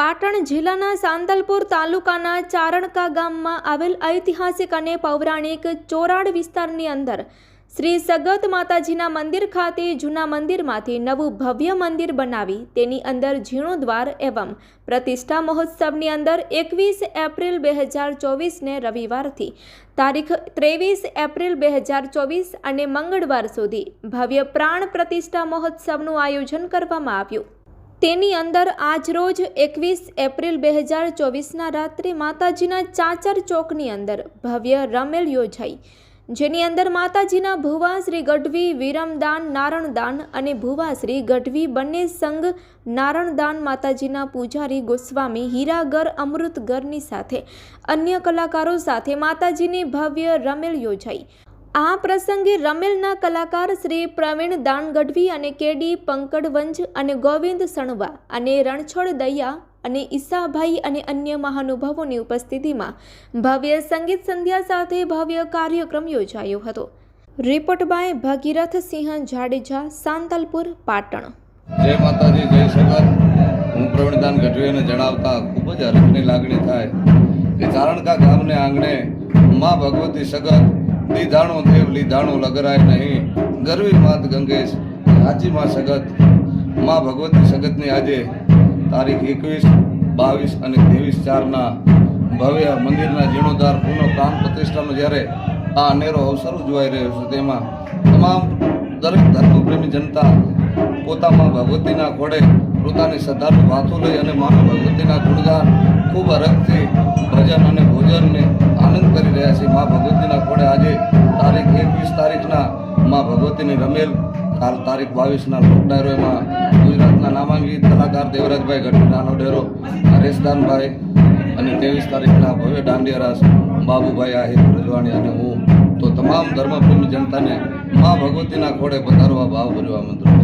પાટણ જિલ્લાના સાંતલપુર તાલુકાના ચારણકા ગામમાં આવેલ ઐતિહાસિક અને પૌરાણિક ચોરાડ વિસ્તારની અંદર શ્રી સગત માતાજીના મંદિર ખાતે જૂના મંદિરમાંથી નવું ભવ્ય મંદિર બનાવી તેની અંદર જીર્ણોદ્વાર એવં પ્રતિષ્ઠા મહોત્સવની અંદર એકવીસ એપ્રિલ બે હજાર ચોવીસને રવિવારથી તારીખ ત્રેવીસ એપ્રિલ બે હજાર ચોવીસ અને મંગળવાર સુધી ભવ્ય પ્રાણ પ્રતિષ્ઠા મહોત્સવનું આયોજન કરવામાં આવ્યું. તેની અંદર આજરોજ એકવીસ એપ્રિલ બે હજાર ચોવીસના રાત્રે માતાજીના ચાચર ચોકની અંદર ભવ્ય રમેલ યોજાઈ. જેની અંદર માતાજીના ભુવા શ્રી ગઢવી, વિરમદાન, નારણદાન અને ભુવા શ્રી ગઢવી બંને સંઘ, નારણદાન માતાજીના પૂજારી ગોસ્વામી, હીરાગર, અમૃતગરની સાથે અન્ય કલાકારો સાથે માતાજીની ભવ્ય રમેલ યોજાઈ. આ પ્રસંગે રમેલના કલાકાર શ્રી પ્રવીણ દાનગઢવી અને કેડી પંકડવંજ અને ગોવિંદ સણવા અને રણછોડ દૈયા અને ઈસાભાઈ અને અન્ય મહાનુભાવોની ઉપસ્થિતિમાં ભવ્ય સંગીત સંધ્યા સાથે ભવ્ય કાર્યક્રમ યોજાયો હતો. Report by Bhagirath Sinh Jadeja, Santalpur, Patan. જય માતાજી, જય સગત હું પ્રવીણદાન ગઢવીને જણાવતા ખૂબ જ હર્ષની લાગણી થાય. કે ચારણકા ગામને આંગણે માં ભગવતી સગત લીધાણો દેવ લીધાણો લગરાય નહીં. ગરવી માત ગંગેશ, હાજી માં સગત, માં ભગવતી સગતની આજે તારીખ એકવીસ, બાવીસ અને ત્રેવીસ ચારના ભવ્ય મંદિરના જીર્ણોદ્ધાર પુનઃ પ્રાણ પ્રતિષ્ઠાનો જ્યારે આ અનેરો અવસર ઉજવાઈ રહ્યો છે, તેમાં તમામ દરેક ધર્મપ્રેમી જનતા પોતામાં ભગવતીના ઘોડે પોતાની શ્રદ્ધાનું ભાથું લઈ અને મા ભગવતીના ગુણગાન ખૂબ અરગથી ભજન અને ભોજનને આનંદ કરી રહ્યા છે. મા ભગવતીના તારીખના મા ભગવતીની રમેલ, કાલ તારીખ બાવીસના લોક ડાયરો એમાં ગુજરાતના નામાંકિત કલાકાર દેવરાજભાઈ ગઢવીડાનો ડેરો, હરેશદાનભાઈ અને ત્રેવીસ તારીખના ભવ્ય દાંડિયારાસ બાબુભાઈ આહિર રજવાણી અને હું, તો તમામ ધર્મપ્રેમી જનતાને મા ભગવતીના ઘોડે પધારવા, ભાવ ભરવા મંત્ર